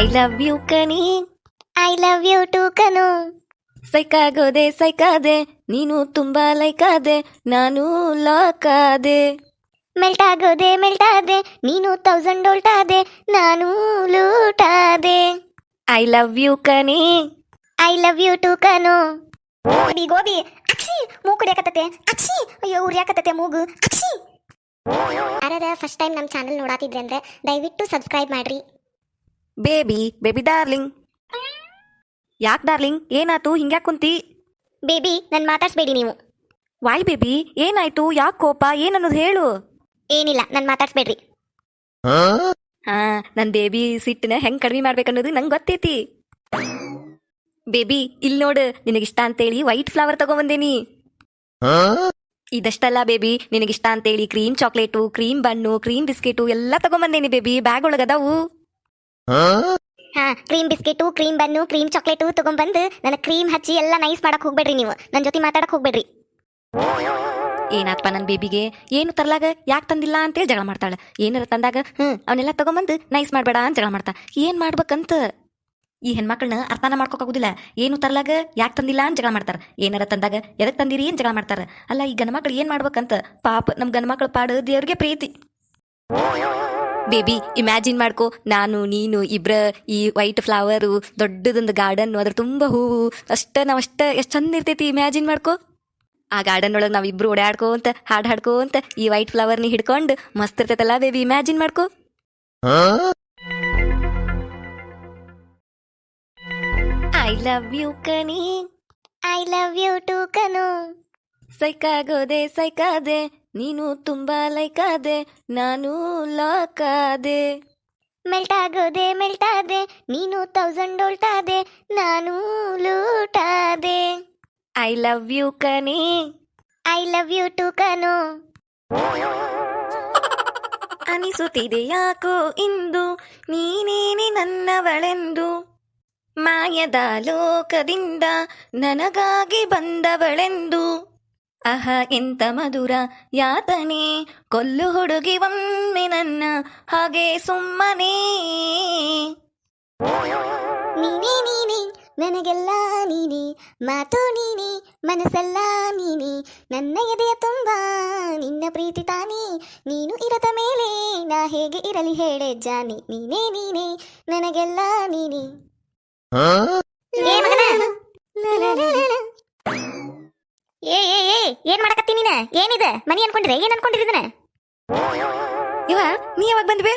I love you ಕಣಿ. I love you too ಕನು ಸೈಕಾಗೋದೆ ಸೈಕಾದೆ ನೀನು ತುಂಬಾ ಲೈಕಾದೆ ನಾನು ಲಾಕಾದೆ ಮೆಲ್ಟ್ ಆಗೋದೆ ಮೆಲ್ಟ್ ಆದೆ ನೀನು ತೌಸಂಡ್ ಓಲ್ಟಾದೆ ನಾನು ಲೂಟಾದೆ ಐ ಲವ್ ಯು ಕಣಿ. ಐ ಲವ್ ಯು ಟು ಕನು ಗೋಬಿ ಗೋಬಿ ಅಕ್ಷಿ ಮೂಗು ಕುಡಿಯಾಕತ್ತತೆ. ಅಕ್ಷಿ. ಅಯ್ಯೋ ಉರಿಯಾಕತ್ತತೆ ಮೂಗು. ಅಕ್ಷಿ. ಯಾರದ ಫಸ್ಟ್ ಟೈಮ್ ನಮ್ಮ ಚಾನಲ್ ನೋಡಾತಿದ್ರೆ ಅಂದ್ರೆ ದಯವಿಟ್ಟು ಸಬ್ಸ್ಕ್ರೈಬ್ ಮಾಡ್ರಿ. Baby baby darling. ಯಾಕ್ ಡಾರ್ಲಿಂಗ್? ಏನಾತು ಹಿಂಗ್ಯಾಕ್ ಕುಂತಿ? ಬೇಬಿ ನನ್ ಮಾತಾಡ್ಸ್ಬೇಡಿ ನೀವು. ವಾಯ್ ಬೇಬಿ ಏನಾಯ್ತು? ಯಾಕ್ ಕೋಪ? ಏನನ್ನೋದು ಹೇಳು. ಏನಿಲ್ಲ ನನ್ ಮಾತಾಡ್ಸ್ಬೇಡ್ರಿ. ಹಾ? ನನ್ ಬೇಬಿ ಸಿಟ್ಟನ ಹೆಂಗ್ ಕಡಿಮೆ ಮಾಡ್ಬೇಕನ್ನೋದು ನಂಗೆ ಗೊತ್ತೈತಿ. ಬೇಬಿ ಇಲ್ಲಿ ನೋಡು ನಿನಗಿಷ್ಟ ಅಂತೇಳಿ ವೈಟ್ ಫ್ಲವರ್ ತಗೊಂಬಂದೇನಿ. ಇದಷ್ಟಲ್ಲ ಬೇಬಿ ನಿನಗಿಷ್ಟ ಅಂತೇಳಿ cream chocolate cream bun cream biscuit ಎಲ್ಲ ತಗೊಂಬಂದೇನಿ ಬೇಬಿ ಬ್ಯಾಗ್ ಒಳಗದಾವು. ಹಾ cream biscuit cream bun cream chocolate ತಗೊಂಡ್ಬಂದು ನನ್ನ ಕ್ರೀಮ್ ಹಚ್ಚಿ ಎಲ್ಲ ನೈಸ್ ಮಾಡಕ್ ಹೋಗ್ಬೇಡ್ರಿ ನೀವು. ನನ್ನ ಜೊತೆ ಮಾತಾಡಕ್ ಹೋಗ್ಬೇಡ್ರಿ. ಏನಪ್ಪ ನನ್ನ ಬೇಬಿಗೆ? ಏನು ತರ್ಲಾಗ? ಯಾಕೆ ತಂದಿಲ್ಲ ಅಂತೇಳಿ ಜಗಳ ಮಾಡ್ತಾಳೆ. ಏನಾರ ತಂದಾಗ, ಹ್ಮ್ ಅವನ್ನೆಲ್ಲ ತಗೊಂಬಂದು ನೈಸ್ ಮಾಡಬೇಡ ಅಂತ ಜಗಳ ಮಾಡ್ತಾ ಏನ್ ಮಾಡ್ಬೇಕಂತ? ಈ ಹೆಣ್ಮಕ್ಳನ್ನ ಅರ್ಥನ ಮಾಡ್ಕೋಕಾಗುದಿಲ್ಲ ಏನು ತರಲಾಗ? ಯಾಕೆ ತಂದಿಲ್ಲ ಅಂತ ಜಗಳ ಮಾಡ್ತಾರ. ಏನಾರ ತಂದಾಗ ಎದಕ್ ತಂದಿರಿ ಅಂತ ಜಗಳ ಮಾಡ್ತಾರ. ಅಲ್ಲ, ಈ ಗಂಡ್ಮಕ್ಳು ಏನ್ ಮಾಡ್ಬೇಕಂತ? ಪಾಪ ನಮ್ ಗಂಡ್ಮಕ್ಳ ಪಾಡು ದೇವ್ರಿಗೆ ಪ್ರೀತಿ. ಬೇಬಿ ಇಮ್ಯಾಜಿನ್ ಮಾಡ್ಕೋ. ನಾನು ನೀನು ಇಬ್ರ ಈ ವೈಟ್ ಫ್ಲವರು ದೊಡ್ಡದೊಂದು ಗಾರ್ಡನ್ ಅದ್ರ ತುಂಬಾ ಹೂವು. ಅಷ್ಟ ನಾವ್ ಅಷ್ಟ ಎಷ್ಟು ಚಂದ ಇರ್ತೈತಿ ಇಮ್ಯಾಜಿನ್ ಮಾಡ್ಕೋ. ಆ ಗಾರ್ಡನ್ ಒಳಗೆ ನಾವಿಬ್ರು ಓಡಾಡ್ಕೋಂತ ಹಾಡು ಹಾಡ್ಕೋಂತ ಈ ವೈಟ್ ಫ್ಲವರ್ ಫ್ಲವರ್ನ ಹಿಡ್ಕೊಂಡು ಮಸ್ತ್ ಇರ್ತೈತಲ್ಲ ಬೇಬಿ ಇಮ್ಯಾಜಿನ್ ಮಾಡ್ಕೋ. ಐ ಲವ್ ಯು ಕನಿ ಐ ಲವ್ ಯು ಟು ಕನು ಸೈಕಾಗೋದೆ ಸೈಕಾದೆ. ನೀನು ತುಂಬಾ ಲೈಕಾದೆ ನಾನು ಲಾಕಾದೆ ಮೆಲ್ಟ್ ಆಗೋದೆ ಮೆಲ್ಟ್ ಆದೆ ನೀನು ತೌಸಂಡ್ ಓಲ್ಟಾದೆ ನಾನು ಲೂಟಾದೆ ಐ ಲವ್ ಯು ಕನಿ ಐ ಲವ್ ಯು ಟು ಕನು ಅನಿಸುತ್ತಿದೆ ಯಾಕೋ ಇಂದು ನೀನೇನೆ ನನ್ನವಳೆಂದು. ಮಾಯದ ಲೋಕದಿಂದ ನನಗಾಗಿ ಬಂದವಳೆಂದು. ಅಹ ಎಂತ ಮಧುರ ಯಾತನೆ. ಕೊಲ್ಲು ಹುಡುಗಿ ಒಮ್ಮೆ ನನ್ನ ಹಾಗೆ ಸುಮ್ಮನೆ. ನೀನೇ ನೀನೇ ನನಗೆಲ್ಲ ನೀನೇ. ಮಾತು ನೀನೇ ಮನಸ್ಸೆಲ್ಲ ನೀನೇ. ನನ್ನ ಎದೆಯ ತುಂಬ ನಿನ್ನ ಪ್ರೀತಿ ತಾನೇ. ನೀನು ಇರದ ಮೇಲೆ ನಾ ಹೇಗೆ ಇರಲಿ ಹೇಳೆ ಜಾನಿ. ನೀನೇ ನೀನೇ ನನಗೆಲ್ಲ ನೀನೇ. ಏ ಏ ಏ ಏನ್ ಮಾಡಕತ್ತಿ ನೀನ? ಏನಿದೆ? ಮನಿ ಅನ್ಕೊಂಡಿರ? ಏನ್ ಅನ್ಕೊಂಡಿರಿ ಇದನ್ನ? ಇವ ನೀ ಯಾವಾಗ ಬಂದ್ವಿ?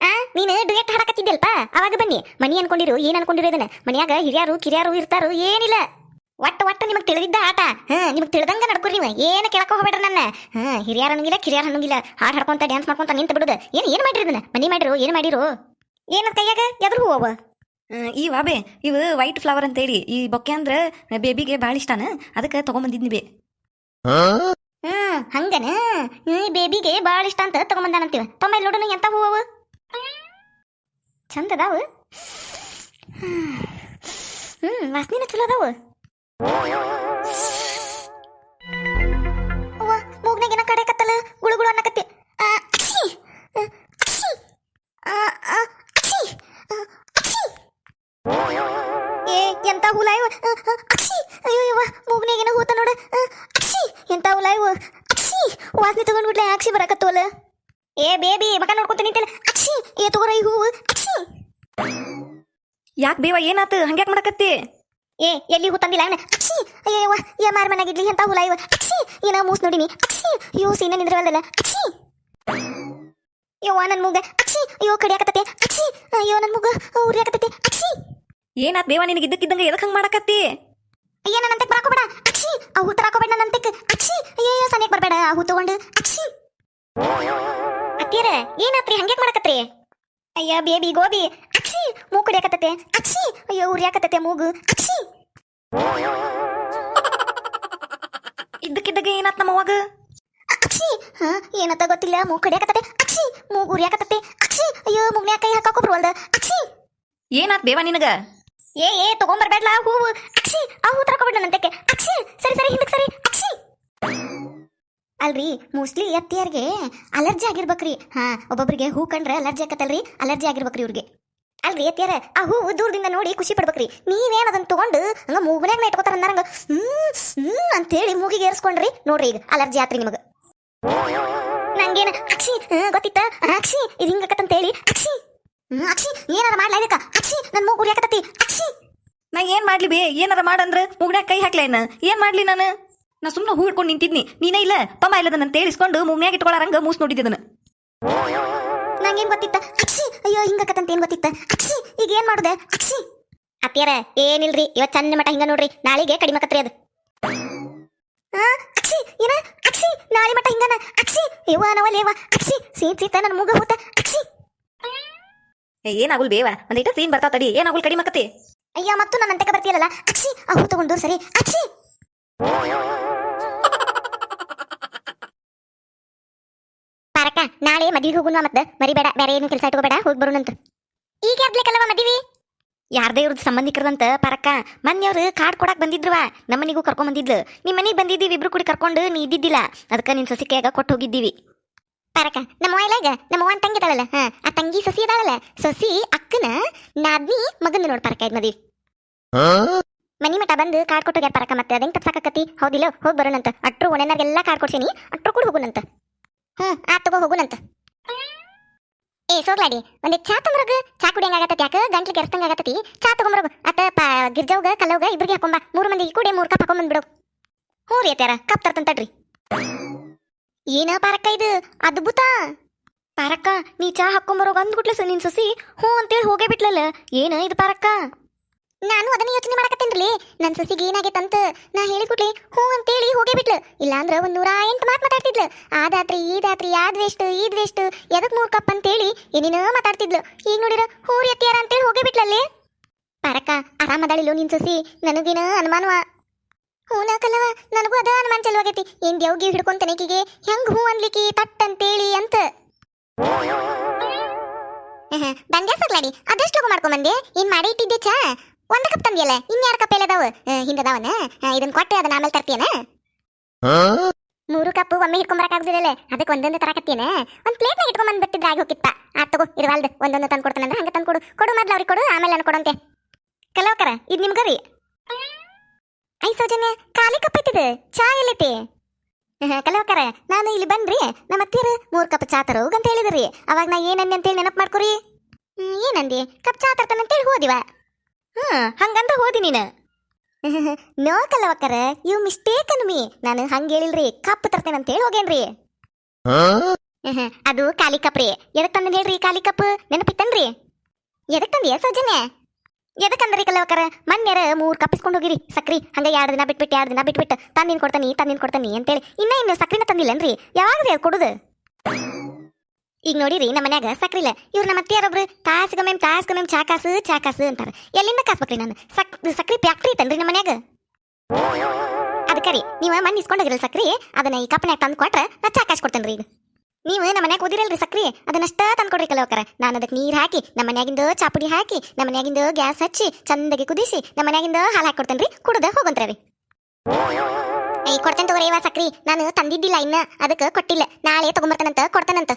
ಆ ನೀನು ಡುಯೆಟ್ ಹಾಡಕತ್ತಿದ್ದಲ್ಪ ಅವಾಗ ಬನ್ನಿ. ಮನಿ ಅನ್ಕೊಂಡಿರು ಏನ್ ಅನ್ಕೊಂಡಿರು ಇದನ್ನ? ಮನ್ಯಾಗ ಹಿರಿಯಾರು ಕಿರಿಯಾರು ಇರ್ತಾರು ಏನಿಲ್ಲ. ಒಟ್ಟ ಒಟ್ಟ ನಿಮಗ್ ತಿಳಿದಿದ್ದ ಆಟ. ಹಾ ನಿಮಗ್ ತಿಳಿದಂಗ ನಡ್ಕೊರಿ ನೀವು. ಏನು ಕೇಳಕ ಹೋಗ್ಬೇಡ್ರಿ ನನ್ನ. ಹಾ ಹಿರಿಯರ್ ಅನ್ನಂಗಿಲ್ಲ ಕಿರಿಯರ ಅನ್ನಂಗಿಲ್ಲ. ಹಾಡ್ ಹಾಡ್ಕೊಂತ ಡ್ಯಾನ್ಸ್ ಮಾಡ್ಕೊಂತ ನಿಂತ ಬಿಡುದ. ಏನ್ ಏನ್ ಮಾಡಿರಿ ಇದನ್ನ? ಮನಿ ಮಾಡಿರು ಏನ್ ಮಾಡಿರು? ಏನ ಕೈಯಾಗ? ಎದ್ರು ಹೂವ ಈ ವಾಬೆ ಇವು ವೈಟ್ ಫ್ಲವರ್ ಅಂತ ಅಂತೇಳಿ. ಈ ಬೊಕ್ಕೆ ಅಂದ್ರೆ ಬೇಬಿಗೆ ಭಾಳ ಇಷ್ಟನ. ಅದಕ್ಕೆ ತಗೊಂಬಂದಿದ್ನಿ ಬೇ. ಹ್ಮ್ ಹಂಗನ? ಈ ಬೇಬಿಗೆ ಬಾಳ ಇಷ್ಟ ಅಂತ ತಗೊಂಬಂದಾನಂತೀವ. ತಮ್ಮ ಇಲ್ಲಿ ನೋಡೋಣ ಎಂತ ಹೂವು ಚಂದ ಅದಾವು? ಹ್ಮ್ ವಾಸನಿನ ಚಲೋ ಅದಾವು? ವಾಸನೆ ತಗೊಂಡ್ಬಿಟ್ಲೆ ಅಕ್ಷಿ ಬರಕತ್ತೋಲ ಏ ಬೇಬಿ ಮಗ ನೋಡ್ಕೊತ ನಿಂತಿಲ್ಲ. ಅಕ್ಷಿ ಏ ತಗೋರ ಈ ಹೂವು. ಅಕ್ಷಿ. ಯಾಕೆ ಬೇವ ಏನಾತು? ಹಂಗ್ಯಾಕ್ ಮಾಡಕತ್ತಿ? ಏ ಎಲ್ಲಿ ಹೂ ತಂದಿಲ್ಲ ಅಣ್ಣ ಅಕ್ಷಿ. ಅಯ್ಯವ್ವ ಏ ಮಾರ್ ಮನಾಗಿಡ್ಲಿ ಎಂತ ಹುಲ ಇವ. ಅಕ್ಷಿ ಏನ ಮೂಸ್ ನೋಡಿನಿ. ಅಕ್ಷಿ. ಅಯ್ಯೋ ಸೀನ ನಿಂದ್ರವಲ್ದಲ್ಲ. ಅಕ್ಷಿ. ಯವ್ವ ನನ್ ಮೂಗ. ಅಕ್ಷಿ. ಅಯ್ಯೋ ಕಡಿಯಾಕತ್ತತೆ. ಅಕ್ಷಿ. ಅಯ್ಯೋ ನನ್ನ ಮೂಗ ಉರಿಯಾಕತ್ತತೆ. ಅಕ್ಷಿ. ಏನಾತ್ ಬೇವ ನಿನಗೆ ಇದ್ದಕ್ಕಿದ್ದಂಗೆ ಎದಕ್ಕೆ ಹಂಗ್ ಮಾಡಕತ್ತಿ? ಅಯ್ಯ ನನ್ನಂತೆ ಬರಾಕೋಬೇಡ ಅಕ್ಷಿ, ಆ ಹೂ ತರಾಕೋಬೇಡ ನನ್ನಂತೆ ಅಕ್ಷಿ ಅಯ್ಯೋ ಸನಿಯಕ್ ಬರಬೇಡ, ಆ ತಗೊಂಡು. ಅಕ್ಷಿ. ಅತ್ತಿಯರ, ಏನಾತ್ರಿ ಹಂಗೆ ಮಾಡಕತ್ರಿ? ಅಯ್ಯ, ಬೇಬಿ, ಗೋಬಿ. ಅಕ್ಷಿ, ಮೂಗು ಕುಡಿಯಾಕತ್ತತೆ. ಅಕ್ಷಿ, ಅಯ್ಯೋ, ಉರಿಯಾಕತ್ತತೆ ಮೂಗು. ಅಕ್ಷಿ. ಇದ್ದಕ್ಕಿದ್ದಾಗ ಏನಾತ್ ನಮ್ಮ ಅವಾಗ ಅಕ್ಷಿ, ಹಾ ಏನತ್ತ ಗೊತ್ತಿಲ್ಲ, ಮೂಗು ಕಡಿಯಾಕತ್ತತೆ. ಅಕ್ಷಿ, ಮೂಗು ಉರಿಯಾಕತ್ತತೆ. ಅಕ್ಷಿ, ಅಯ್ಯೋ ಮುಗ್ನ್ಯಾಕ ಕೈ ಹಾಕಾಕೋ ಬರುವಲ್ದ ಅಕ್ಷಿ. ಏನಾತ್ ಬೇವಾ ನಿನಗ? ಏ ಏ, ತಗೊಂಬರ್ಬೇಡ್ಲ ಹೂವು ಅಕ್ಷಿ, ಆ ಹೂ ತರಕೋಬೇಡ ಅಕ್ಷಿ, ಸರಿ ಸರಿ, ಹಿಂದಕ್ಕೆ ಸರಿ. ಅಕ್ಷಿ. ಅಲ್ರಿ ಮೋಸ್ಟ್ಲಿ ಎತ್ತಿಯರ್ಗೆ ಅಲರ್ಜಿ ಆಗಿರ್ಬೇಕ್ರಿ. ಹಾ, ಒಬ್ಬೊಬ್ರಿಗೆ ಹೂ ಕಂಡ್ರೆ ಅಲರ್ಜಿ ಆಕತ್ತಲ್ರಿ, ಅಲರ್ಜಿ ಆಗಿರ್ಬೇಕ್ರಿ ಇವ್ರಿಗೆ. ಅಲ್ರಿ, ಅತ್ತಿಯರ, ಆ ಹೂ ದೂರದಿಂದ ನೋಡಿ ಖುಷಿ ಪಡ್ಬೇಕ್ರಿ. ನೀವೇನು ಅದನ್ನ ತಗೊಂಡು ಹಂಗ ಮೂಗನ್ಯಾಗ ಇಟ್ಕೋತಾರ ಅಂದಾರಂಗ, ಹ್ಮ್ ಹ್ಮ್ ಅಂತೇಳಿ ಮೂಗಿಗೆ ಏರ್ಸ್ಕೊಂಡ್ರಿ. ನೋಡ್ರಿ ಈಗ, ಅಲರ್ಜಿ ಆತ್ರಿ ನಿಮಗ. ನಂಗೇನ, ಅಕ್ಷಿ ಗೊತ್ತಿತ್ತ? ಅಕ್ಷಿ, ಇದು ಹೇಳಿ ಅಕ್ಷಿ. ಅಕ್ಷಿ ಏನಾರ ಮಾಡ್ಲಾ ಇದಕ್ಕ? ಅಕ್ಷಿ ನನ್ ಮೂಗು ಉರಿಯಾಕತ್ತತಿ. ಅಕ್ಷಿ! ನಾ ಏನ್ ಮಾಡ್ಲಿ ಬೇ? ಏನಾರ ಮಾಡಂದ್ರ ಮೂಗ್ನ್ಯಾಗ ಕೈ ಹಾಕ್ಲೇನ ಏನ್ ಮಾಡ್ಲಿ ನಾನು? ನಾ ಸುಮ್ಮನೆ ಹೂ ಹಿಡ್ಕೊಂಡು ನಿಂತಿದ್ನಿ. ನೀನೇ ಇಲ್ಲ? ತಮ್ಮ ಇಲ್ಲದನ್ನ ತೇಳಿಸ್ಕೊಂಡು ಮೂಗ್ನ್ಯಾಗ ಇಟ್ಕೊಳ್ಳಾರಂಗ ಮೂಸ್ ನೋಡಿದ್ದನ ನಂಗೇನ್ ಗೊತ್ತಿತ್ತ? ಅಕ್ಷಿ! ಅಯ್ಯೋ ಹಿಂಗಕತ್ತಂತ ಏನ್ ಗೊತ್ತಿತ್ತ? ಅಕ್ಷಿ ಈಗ ಏನ್ ಮಾಡುದೆ? ಅಕ್ಷಿ! ಅತ್ತಿಯರ ಏನಿಲ್ರಿ? ಇವತ್ ಚಂದ ಮಟ ಹಿಂಗ ನೋಡ್ರಿ. ನಾಳೆಗೆ ಕಡಿಮೆ ಕತ್ರಿ ಅದು. ಅಕ್ಷಿ ಏನ? ಅಕ್ಷಿ ನಾಳೆ ಮಟ ಹಿಂಗನ? ಅಕ್ಷಿ! ಯವ್ವ ನವಲೇವ ಅಕ್ಷಿ ಸೀತ್ ಸೀತ ನನ್ ಮೂಗ ಹೋತ. ಅಕ್ಷಿ! ಏನಾಗುಲ್ ಬೇವ? ಒಂದಿಟ ಸೀನ್ ಬರ್ತಾ ತಡಿ. ಏನಾಗುಲ್ ಕಡಿಮೆ ಆಕತಿ ಅಯ್ಯ, ಮತ್ತು ನನ್ನ ಅಂತಕ ಬರ್ತೀಯಲ್ಲ ಅಕ್ಷಿ ಆ ಹೂ ತಗೊಂಡು ಸರಿ ಅಕ್ಷಿ ಪಾರಕ ನಾಳೆ ಮದ್ವಿಗೆ ಹೋಗುಣ ಮತ್ತೆ? ಮರಿಬೇಡ, ಬೇರೆ ಏನು ಕೆಲಸ ಇಟ್ಕೋಬೇಡ, ಹೋಗಿ ಬರೋಣಂತ. ಈಗ ಯಾದ್ಲೇಕಲ್ಲವ ಮದ್ವಿ? ಯಾರ್ದೇ ಇವ್ರದ್ದು ಸಂಬಂಧಿಕರದಂತ ಪರಕ್ಕ, ಮನೆಯವ್ರು ಕಾರ್ಡ್ ಕೊಡಕ್ ಬಂದಿದ್ರವ? ನಮ್ಮನಿಗೂ ಕರ್ಕೊಂಡ್ ಬಂದಿದ್ಲು. ನಿಮ್ ಮನೆಗೆ ಬಂದಿದ್ದೀವಿ, ಇಬ್ರು ಕೂಡಿ ಕರ್ಕೊಂಡು ನೀ ಇದ್ದಿದ್ದಿಲ್ಲ. ಅದಕ್ಕೆ ನಿನ್ ಸೊಸಿಕೆಯಾಗ ಕೊಟ್ಟು ಹೋಗಿದ್ದೀವಿ. ಪಾರಕ ನಮ್ಮ ಒಯ್ಲಾಗ ನಮ್ಮ ಅವ್ವನ ತಂಗಿ ಇದಾಳಲ್ಲ ಹಾ ಆ ತಂಗಿ ಸೊಸಿ ಇದಾಳಲ್ಲ ಸೊಸಿ ಅಕ್ಕನ ನಾದ್ನಿ ಮಗನ ನೋಡ್ ಪಾರಕ ಇದ್ ಮದ್ವಿ. ಮನಿ ಮಠ ಬಂದು ಕಾರ್ಡ್ ಕೊಟ್ಟೋಗ್ಯಾರ ಪಾರಕ ಮತ್ತೆ ಅದಂಗ್ ತಪ್ಸಾಕತ್ತಿ ಹೌದಿಲ್ಲ ಹೋಗಿ ಬರೋಣಂತ. ಅಟ್ರು ಒಣೆನಾರ್ಗೆಲ್ಲ ಕಾರ್ಡ್ ಕೊಡ್ಸೀನಿ ಅಟ್ರು ಕೂಡ ಹೋಗುನಂತ. ಹ್ಮ್ ಆ ತಗೋ ಹೋಗುನಂತ. ಏ ಸೋಗ್ಲಾಡಿ ಒಂದ್ ಚಾ ತೊಂಬರೋಗ ಚಾ ಕುಡಿಯಂಗ ಆಗತ್ತ ಯಾಕ? ಗಂಟ್ಲು ಕೆರ್ಸ್ತಂಗ ಆಗತ್ತತಿ. ಚಾ ತಗೊಂಬರಗ ಅತ್ತ ಪ ಗಿರ್ಜವ್ಗ ಕಲ್ಲವ್ಗ ಇಬ್ರಿಗೆ ಹಾಕೊಂಬ. ಮೂರು ಮಂದಿ ಕೂಡಿ ಮೂರು ಕಪ್ ಹಾಕೊಂಡ್ ಬಂದ್ಬಿಡು ಹ್ಞೂ ರೀ ಅತ್ಯಾರ ಕಪ್ ತರ್ತಂತ ತಡ್ರಿ ಏನ ಪಾರಕ್ಕ ಇದು? ಅದ್ಭುತ. ಪಾರಕ್ಕ, ನೀ ಚಾ ಗುಟ್ಲ ಸು ನಿನ್ ಸೊಸಿ. ಹ್ಞೂ ಅಂತೇಳಿ ಹೋಗೇ ಬಿಟ್ಲಲ್ಲ. ಏನ ಇದು ಪಾರಕ್ಕ? ನಾನು ಅದನ್ನ ಯೋಚನೆ ಮಾಡಕತ್ತೇನ್ರಿ. ನನ್ ಸೊಸಿಗೆ ಏನಾಗೈತಂತ ನಾ ಹೇಳಿಕೊಟ್ಲಿ ಹ್ಞೂ ಅಂತೇಳಿ ಹೋಗೇ ಬಿಟ್ಲು. ಇಲ್ಲಾಂದ್ರ ಒಂದ್ ನೂರ ಎಂಟು ಮಾತು ಮಾತಾಡ್ತಿದ್ಲು. ಆದಾತ್ರಿ ಈದಾತ್ರಿ ಯಾದ್ ವೇಸ್ಟ್ ಈದ್ ವೇಸ್ಟ್ ಎದಕ್ ಮೂರ್ ಕಪ್ ಅಂತೇಳಿ ಏನೇನೋ ಮಾತಾಡ್ತಿದ್ಲು. ಈಗ ನೋಡಿರ ಹೂರಿ ಎತ್ತಿಯಾರ ಅಂತೇಳಿ ಹೋಗೇ ಬಿಟ್ಲಲ್ಲಿ. ಪಾರಕ್ಕ, ಆರಾಮದಾಳಿಲು ನಿನ್ ಸೊಸಿ? ನನಗೇನ ಅನುಮಾನವ? ಹೂನ ನನಗೂ ಅದ ಅನುಮಾನ ಚಲುವಾಗೈತಿ. ಏನ್ ದೇವ್ಗಿ ಹಿಡ್ಕೊಂತ ಹೆಂಗ್ ಹೂ ಅನ್ಲಿಕ್ಕಿ ತಟ್ ಅಂತೇಳಿ ಅಂತ ಬಂದೆ ಸಗ್ಲಾಡಿ? ಅದಷ್ಟು ಮಾಡ್ಕೊಂಡ್ ಬಂದೆ ಏನ್ ಮಾಡಿ ಇಟ್ಟಿದ್ದೆ ಚಾ? ಒಂದ್ ಕಪ್ ತಂದಿಯಲ್ಲ, ಇನ್ಯಾರ ಕಪ್ ಎಲ್ಲದಾವ ಹಿಂದದಾವನ? ಇದನ್ ಕೊಟ್ಟೆ ಅದನ್ನ ಆಮೇಲೆ ತರ್ತೀಯನ? ಮೂರು ಕಪ್ ಒಮ್ಮೆ ಹಿಡ್ಕೊಂಬರಕ್ ಆಗ್ದಿರಲ್ಲ ಅದಕ್ಕೆ ಒಂದೊಂದು ತರಕತ್ತೀನ ಒಂದ್ ಪ್ಲೇಟ್ ನಾಗ ಇಟ್ಕೊಂಡ್ ಬಂದ್ಬಿಟ್ಟಿದ್ರೆ ಆಗಿ ಹೋಗಿತ್ತ? ಆ, ತಗೋ ಇರವಾಲ್ದು ಒಂದೊಂದು ತಂದು ಕೊಡ್ತಾನಂದ್ರೆ ಹಂಗ ತಂದು ಕೊಡು ಕೊಡು ಮೊದ್ಲು ಅವ್ರಿಗೆ ಕೊಡು, ಆಮೇಲೆ ನಾನು ಕೊಡಂತೆ. ಕಲವಕರ ಇದು ನಿಮ್ಗ ರೀ ಐ ಸೌಜನ್ಯ, ಖಾಲಿ ಕಪ್ ಚಾ ಎಲ್ಲೈತಿ? ಕಲವಕರ, ನಾನು ಇಲ್ಲಿ ಬನ್ರಿ ನಮ್ಮ ಅತ್ತಿಯರು ಮೂರು ಕಪ್ ಚಾ ತರೋ ಅಂತ ಹೇಳಿದ್ರಿ. ಅವಾಗ ನಾ ಏನಂದೆ ಅಂತೇಳಿ ನೆನಪು ಮಾಡ್ಕೊರಿ. ಏನಂದಿ ಕಪ್ ಚಾ ತರ್ತಾನಂತೇಳಿ ಹೋದಿವ. ಹ್ಮ್ ಹಂಗಂದ ಹೋದಿ ನೀನು. ನೋ ಕಲವಕರ ಯು ಮಿಸ್ಟೇಕ್ ಅನ್ಮಿ. ನಾನು ಹಂಗ ಹೇಳಿಲ್ರಿ, ಕಪ್ ತರ್ತೇನೆ ಅಂತ ಹೇಳಿ ಹೋಗೇನ್ರಿ ಅದು ಖಾಲಿ ಕಪ್ ರೀ. ಎದಕ್ ತಂದ ಹೇಳ್ರಿ ಖಾಲಿ ಕಪ್? ನೆನಪಿತ್ತನ್ರಿ? ಎದಕ್ ತಂದಿಯ ಸೌಜನ್ಯ? ಎದಕ್ಕಂದ್ರಿ ಕಲ್ಲವಕರ ಮನ್ಯರ ಮೂರು ಕಪ್ ಇಸ್ಕೊಂಡು ಹೋಗಿರಿ. ಸಕ್ರಿ, ಹಂಗೆ ಎರಡು ದಿನ ಬಿಟ್ಬಿಟ್ಟು, ಎರಡು ದಿನ ಬಿಟ್ಬಿಟ್ಟು. ತಂದಿನ್ ಕೊಡ್ತಾನಿ, ತಂದಿನ ಕೊಡ್ತಾನಿ ಅಂತೇಳಿ. ಇನ್ನ ಇನ್ನು ಸಕ್ರಿನ ತಂದಿಲ್ಲನ್ರಿ? ಯಾವಾಗ ಅದು ಕೊಡುದು. ಈಗ ನೋಡಿರಿ, ನಮ್ಮ ಮನ್ಯಾಗ ಸಕ್ರಿ ಇಲ್ಲ. ಇವ್ರು ನಮ್ಮ ಅತ್ತಿಯಾರೊಬ್ರು ತಾಸ್ಗೊಮ್ಮೆ ತಾಸ್ಗೊಮ್ಮೆ ಚಾ ಕಾಸು ಚಾ ಕಾಸು ಅಂತಾರ. ಎಲ್ಲಿಂದ ಕಾಸ್ಬೇಕ್ರಿ ನಾನು? ಸಕ್, ಸಕ್ರಿ ಫ್ಯಾಕ್ಟ್ರಿ ಐತನ್ರಿ ನಮ್ಮ ಮನ್ಯಾಗ? ಅದಕ್ಕೆ ರೀ, ನೀವು ಮಣ್ಣು ಇಸ್ಕೊಂಡೋಗಿರಲ್ಲ ಸಕ್ರಿ, ಅದನ್ನ ಈ ಕಪ್ನ್ಯಾಗ ತಂದು ಕೊಟ್ರೆ ನಾ ಚಾ ಕಾಸು ಕೊಡ್ತೇನೆ ಈಗ. ನೀವು ನಮ್ಮ ಮನ್ಯಾಗ ಓದಿರಲ್ರಿ ಸಕ್ರಿ? ಅದನ್ನಷ್ಟ ತಂದ್ಕೊಡ್ರಿ ಕಲವಕರ ನಾನು ಅದಕ್ಕೆ ನೀರು ಹಾಕಿ, ನಮ್ಮ ಮನ್ಯಾಗಿಂದ ಚಾಪುಡಿ ಹಾಕಿ, ನಮ್ಮ ಮನ್ಯಾಗಿಂದ ಗ್ಯಾಸ್ ಹಚ್ಚಿ, ಚಂದಗೆ ಕುದಿಸಿ, ನಮ್ಮ ಮನ್ಯಾಗಿಂದ ಹಾಲು ಹಾಕಿ ಕೊಡ್ತೇನೆ ರೀ ಕುಡ್ದ ಹೋಗಂತ್ರಿ ಈ ಕೊಡ್ತೇನೆ ತಗೋರಿ ಇವ ಸಕ್ರಿ. ನಾನು ತಂದಿದ್ದಿಲ್ಲ ಇನ್ನ, ಅದಕ್ಕೆ ಕೊಟ್ಟಿಲ್ಲ. ನಾಳೆ ತಗೊಂಬರ್ತಾನಂತ, ಕೊಡ್ತಾನಂತ.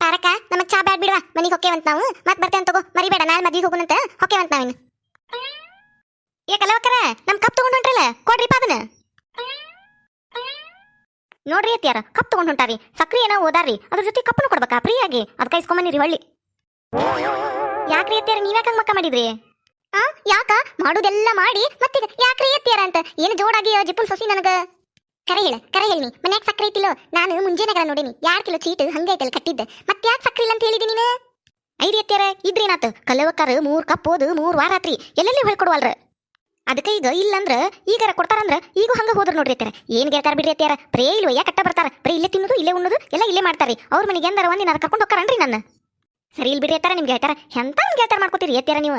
ಪಾರಕ ನಮಗ್ ಚಾ ಬ್ಯಾಡ್ ಬಿಡ್ವಾ? ಮನೆಗೆ ಹೊಕ್ಕೇವಂತ ನಾವು. ಮತ್ತೆ ಬರ್ತೇನೆ ತಗೋ, ಮರಿಬೇಡ ನಾಳೆ ಮದ್ವಿಗೆ ಹೋಗುನಂತ ಹೊಕ್ಕೇವಂತ ನಾವಿನ್ನು. ಏ ಕಲವಕ್ಕರ ನಮ್ಮ ಕಪ್ ತಗೊಂಡ್ ಹೊಂಟ್ರಲ್ಲ ಕೊಡ್ರಿ ಅದನ್ನ. ನೋಡ್ರಿ ಅತ್ಯಾರ ಕಪ್ ತಗೊಂಡ್ ಹೊಂಟಾರಿ, ಸಕ್ರಿ ಏನೋ ಓದಾರಿ ಅದ್ರ ಜೊತೆ ಕಪ್ಪನು ಕೊಡ್ಬೇಕಾ, ಫ್ರೀಯಾಗಿ? ಅದಕ್ಕ ಇಸ್ಕೊಂಬನಿರಿ ಹೊಳ್ಳಿ. ಯಾಕ್ರಿ ಅತ್ಯಾರ ನೀವ್ಯಾಕ ಮಕ್ಕ ಮಾಡಿದ್ರಿ? ಆ, ಯಾಕ? ಮಾಡುದೆಲ್ಲ ಮಾಡಿ, ಮತ್ತೆ ಯಾಕ್ರಿ ಅತ್ಯಾರ ಅಂತ? ಏನು ಜೋಡಾಗಿ ಜಿಪ್ಪುನ್ ಸೊಸಿ ನನಗ? ಕರೆ ಹೇಳ, ಕರೆ ಹೇಳಿ ಮನ್ಯಾಗ ಸಕ್ರೆ ಐತಿಲ್ಲೋ? ನಾನು ಮುಂಜಾನೆಗಳ ನೋಡಿನಿ. ಯಾರ್ ಕಿಲೋ ಚೀಟ್ ಹಂಗೈತಲ್ಲ ಕಟ್ಟಿದ್ದೆ? ಮತ್ತೆ ಯಾಕೆ ಸಕ್ಕರೆ ಇಲ್ಲ ಅಂತ ಹೇಳಿದಿ ನೀನು? ಐರಿ ಅತ್ಯಾರ ಇದ್ರೇನಾತ? ಕಲ್ಲವಕ್ಕಾರ ಮೂರ್ ಕಪ್ ಓದು, ಮೂರ್ ವಾರ ಆತ್ರಿ. ಎಲ್ಲೆಲ್ಲಿ ಹೇಳ್ಕೊಡುವಲ್ರ ಅದಕ್ಕೆ ಈಗ ಇಲ್ಲಂದ್ರ, ಈಗಾರ ಕೊಡ್ತಾರಂದ್ರ ಈಗ ಹಂಗ ಹೋದ್ರ ನೋಡ್ರಿ ಅತ್ತಾರ ಏನ್ ಗೆಳ್ತಾರ ಬಿಡ್ರಿ ಅತ್ತಾರ ಪ್ರೇ ಇಲ್ವ? ಯಾಕೆ ಕಟ್ಟ ಬರ್ತಾರ? ಪ್ರೇ ಇಲ್ಲೇ ತಿನ್ನೋದು, ಇಲ್ಲೇ ಉಣ್ಣೋದು, ಎಲ್ಲ ಇಲ್ಲೇ ಮಾಡ್ತಾರಿ ಅವ್ರ ಮನೆಗೆ ಎಂದಾರ ಒಂದಿನ ಕರ್ಕೊಂಡು ಹೋಗ್ತಾರನ್ರಿ ನನ್ನ. ಸರಿ ಇಲ್ಲಿ ಬಿಡ್ರಿ ಅತ್ತಾರ ನಿಮ್ಗೆ ಹೇಳ್ತಾರ. ಎಂತ ಗೆಳ್ತಾರ ಮಾಡ್ಕೋತೀರಿ ಅತ್ತಾರ ನೀವು?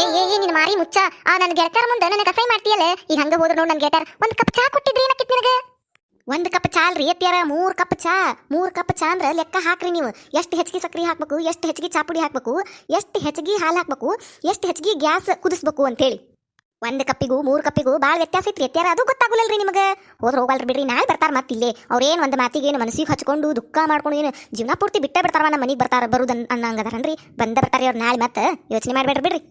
ಏ ಏ ಏ, ನಿನ್ ಮಾರಿ ಮುಚ್ಚ. ಆ ನನ್ನ ಗೆಳತಾರ ಮುಂದೆ ನನಗೆ ಕಸೈ ಮಾಡ್ತೀಯಲ್ಲ? ಈಗ ಹಂಗ ಹೋದ್ರ ನೋಡ್ ನನ್ ಗೆಳತಾರ. ಒಂದ್ ಕಪ್ ಚಾ ಕೊಟ್ಟಿದ್ರಿ ಏನಕ್ಕಿತ್ ನಿನಗ? ಒಂದ್ ಕಪ್ ಚಾ ಅಲ್ರಿ, ಎತ್ತಿಯಾರ? ಮೂರ್ ಕಪ್ ಚಾ. ಮೂರ್ ಕಪ್ ಚಾ ಅಂದ್ರ ಲೆಕ್ಕ ಹಾಕ್ರಿ ನೀವು. ಎಷ್ಟು ಹೆಚ್ಚಿಗೆ ಸಕ್ರಿ ಹಾಕ್ಬೇಕು, ಎಷ್ಟು ಹೆಚ್ಚಿಗೆ ಚಾಪುಡಿ ಹಾಕ್ಬೇಕು, ಎಷ್ಟು ಹೆಚ್ಚಿಗೆ ಹಾಲು ಹಾಕ್ಬೇಕು, ಎಷ್ಟು ಹೆಚ್ಚಿಗೆ ಗ್ಯಾಸ್ ಕುದಿಸ್ಬೇಕು ಅಂತೇಳಿ. ಒಂದ್ ಕಪ್ಪಿಗೂ ಮೂರ್ ಕಪ್ಪಿಗೂ ಭಾಳ ವ್ಯತ್ಯಾಸ ಐತ್ರಿ ಎತ್ತಾರ ಅದು ಗೊತ್ತಾಗುಲ್ಲಲ್ರಿ ನಿಮಗೆ. ಹೋದ್ರ ಹೋಗಲ್ರಿ ಬಿಡ್ರಿ, ನಾಳೆ ಬರ್ತಾರ ಮತ್ತೆ ಇಲ್ಲೇ. ಅವ್ರೇನ್ ಒಂದ್ ಮಾತಿಗೆ ಏನು ಮನಸ್ಸಿಗೆ ಹಚ್ಕೊಂಡು ದುಃಖ ಮಾಡ್ಕೊಂಡು ಏನು ಜೀವನ ಪೂರ್ತಿ ಬಿಟ್ಟೇ ಬಿಡ್ತಾರ ನಮ್ಮ ಮನೆಗೆ ಬರ್ತಾರ ಬರುದನ್ ಅನ್ನಂಗದಾರನ್ರಿ ಬಂದ ಬರ್ತಾರ ಅವ್ರು ನಾಳೆ ಮತ್ತೆ ಯೋಚನೆ ಮಾಡ್ಬೇಡ್ರಿ ಬಿಡ್ರಿ.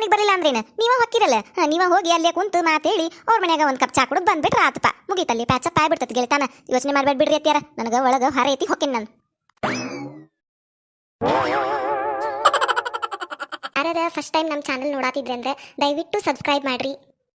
ಮನೆಗೆ ಬರಲಿಲ್ಲ ಅಂದ್ರೇನ? ನೀವ ಹೊಕ್ಕಿರಲ್ಲ. ನೀವ ಹೋಗಿ ಅಲ್ಲೇ ಕುಂತು ಮಾತೇಳಿ ಅವ್ರ ಮನ್ಯಾಗ ಒಂದ್ ಕಪ್ ಚಾ ಕುಡಿದ್ ಬಂದ್ಬಿಟ್ರ ಆತಪ್ಪ. ಮುಗೀತಲ್ಲಿ ಪ್ಯಾಚಪ್ ಆಗ್ಬಿಡ್ತದ ಗೆಳತಾನ ಯೋಚನೆ ಮಾಡ್ಬೇಡ ಬಿಡ್ರಿ ಅತ್ಯಾರ ನನಗ ಒಳಗ ಹಾರ ಐತಿ, ಹೊಕ್ಕಿನ್ ನಾನು. ಯಾರ್ಯಾರ ಫಸ್ಟ್ ಟೈಮ್ ನಮ್ಮ ಚಾನಲ್ ನೋಡಾತಿದ್ರೆ ಅಂದ್ರೆ ದಯವಿಟ್ಟು ಸಬ್ಸ್ಕ್ರೈಬ್ ಮಾಡ್ರಿ.